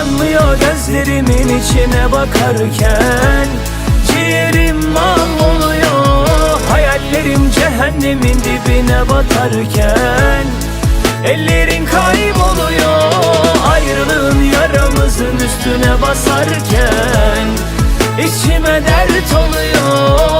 Utanmıyor gözlerimin içine bakarken. Ciğerim mahvoluyor Hayallerim cehennemin dibine batarken. Ellerin kayboluyor Ayrılığın yaramızın üstüne basarken. İçime dert oluyor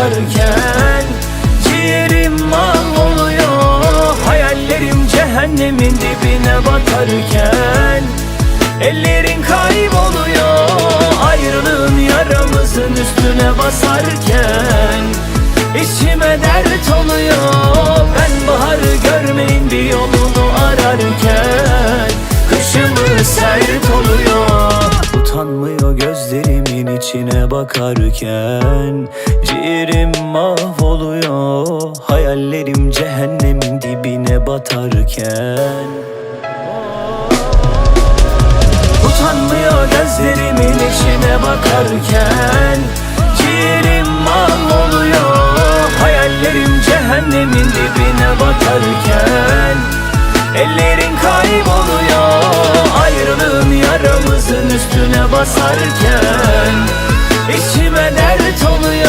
bakarken Ciğerim mahvoluyor Hayallerim cehennemin dibine batarken Ellerin kayboluyor Ayrılığın yaramızın üstüne basarken İçime dert oluyor. Ben baharı görmeyin bir yolunu ararken Kışımı sert bakarken Ciğerim mahvoluyor Hayallerim cehennemin dibine batarken. Utanmıyor gözlerimin içine bakarken Ciğerim mahvoluyor Hayallerim cehennemin dibine batarken. Ellerin kayboluyor Ayrılığın yaramızın üstüne basarken İçime dert oluyor